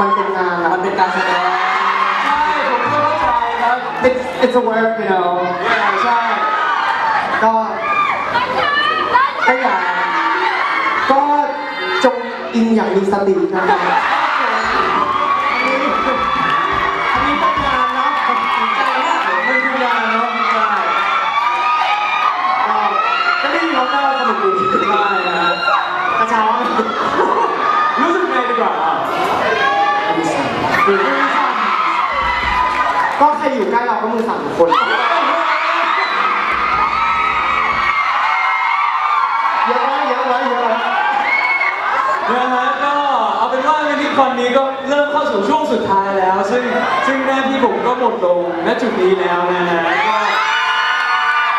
มันเป็นงานอะมันเป็นการแสดงใช่ผมก็เข้าใจครับ it's it's a work you know ใช่ก็ก็อย่าก็จงอินอย่างมีสตินะครับ ก็ใครอยู่ใกล้เราก็มือสั่นทุกคน เยอะไว้เยอะไว้เยอะไว้นะฮะก็เอาเป็นว่าวันนี้คอนนี้ก็เริ่มเข้าสู่ช่วงสุดท้ายแล้ว ซึ่งซึ่งหน้าที่ผมก็หมดลงณจุดนี้แล้วนะฮะ